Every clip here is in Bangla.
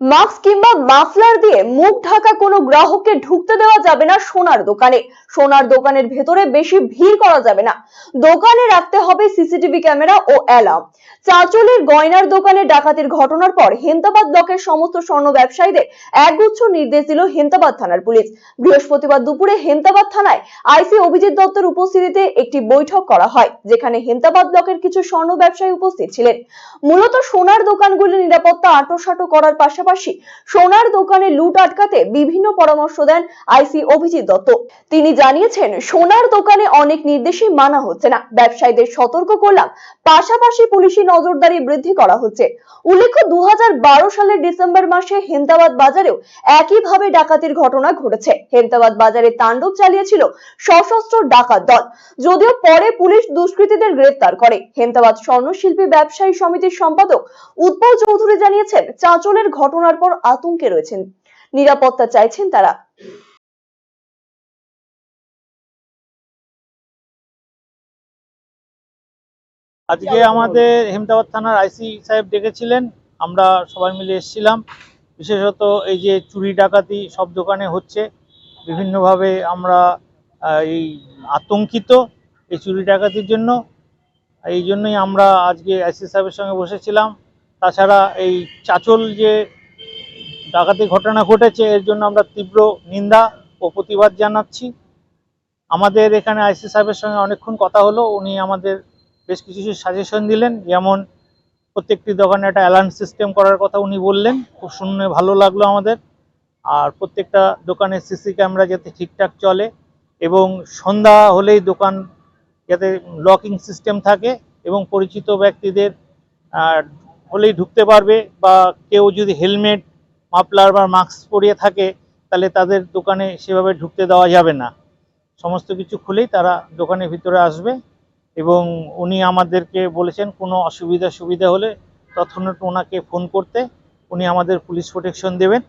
মাস্ক কিংবা মাফলার দিয়ে মুখ ঢাকা কোনো গ্রাহককে ঢুকতে দেওয়া যাবে না সোনার দোকানে। সোনার দোকানের ভেতরে বেশি ভিড় করা যাবে না। দোকানে রাখতে হবে সিসিটিভি ক্যামেরা ও অ্যালার্ম। চাঁচলের গয়নার দোকানে ডাকাতির ঘটনার পর হেন্তাবাদ ব্লকের সমস্ত স্বর্ণ ব্যবসায়ীদের একগুচ্ছ নির্দেশ দিল হেন্তাবাদ থানার পুলিশ। বৃহস্পতিবার দুপুরে হেন্তাবাদ থানায় আইসি অভিজিৎ দত্তের উপস্থিতিতে একটি বৈঠক করা হয়, যেখানে হেন্তাবাদ ব্লকের কিছু স্বর্ণ ব্যবসায়ী উপস্থিত ছিলেন। মূলত সোনার দোকানগুলির নিরাপত্তা আঁটোসাঁটো করার পাশাপাশি সোনার দোকানে লুট আটকাতে বিভিন্ন পরামর্শ দেন আইসি অভিজিৎ দত্ত। তিনি জানিয়েছেন, সোনার দোকানে অনেক নির্দেশই মানা হচ্ছে না। ব্যবসায়ীদের সতর্ক করলাম, পাশাপাশি পুলিশি নজরদারি বৃদ্ধি করা হচ্ছে। উল্লেখ্য দু সালের ডিসেম্বর মাসে হেমতাবাদ বাজারেও একইভাবে ডাকাতির ঘটনা ঘটেছে। হেমতাবাদ বাজারে তাণ্ডব চালিয়েছিল সশস্ত্র ডাকাত দল, যদিও পরে পুলিশ দুষ্কৃতীদের গ্রেফতার করে। হেমতাবাদ স্বর্ণশিল্পী ব্যবসায়ী সমিতির সম্পাদক উৎপল চৌধুরী জানিয়েছেন, চাঁচলের ঘটনার পর আতঙ্কে রয়েছেন। নিরাপত্তা চাইছেন তারা। আজকে আমাদের হেমদাবাদ থানার আইসি সাহেব ডেকেছিলেন। আমরা সবাই মিলে এসেছিলাম। বিশেষত এই যে চুরি, ডাকাতি সব দোকানে হচ্ছে। বিভিন্নভাবে আমরা এই আতঙ্কিত এই চুরি, ডাকাতির জন্য। এই জন্যই আমরা আজকে আইসি সাহেবের সঙ্গে বসেছিলাম। তাছাড়া এই চাচল যে ডাকাতি ঘটনা ঘটেছে, এর জন্য আমরা তীব্র নিন্দা ও প্রতিবাদ জানাচ্ছি। আমাদের এখানে আইসি সাহেবের সঙ্গে অনেকক্ষণ কথা হলো, উনি আমাদের বেশ কিছু কিছু সাজেশন দিলেন, যেমন প্রত্যেকটি দোকানে একটা অ্যালার্ম সিস্টেম করার কথা উনি বললেন, খুব শুনে ভালো লাগল আমাদের। আর প্রত্যেকটা দোকানে সিসি ক্যামেরা যাতে ঠিকঠাক চলে, এবং সন্ধ্যা হলেই দোকান যাতে লকিং সিস্টেম থাকে, এবং পরিচিত ব্যক্তিদের হলেই ঢুকতে পারবে, বা কেউ যদি হেলমেট মাফলার বা মাস্ক পরিয়ে থাকে, তাহলে তাদের দোকানে সেভাবে ঢুকতে দেওয়া যাবে না। সমস্ত কিছু খুলেই তারা দোকানের ভিতরে আসবে এবং উনি আমাদেরকে বলেছেন, কোনো অসুবিধা সুবিধা হলে তৎক্ষণাৎ ওনাকে ফোন করতে উনি আমাদের পুলিশ প্রোটেকশন দেবেন।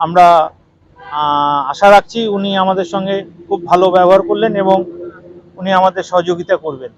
আমরা আশা রাখছি উনি আমাদের সঙ্গে খুব ভালো ব্যবহার করলেন এবং উনি আমাদের সহযোগিতা করবেন।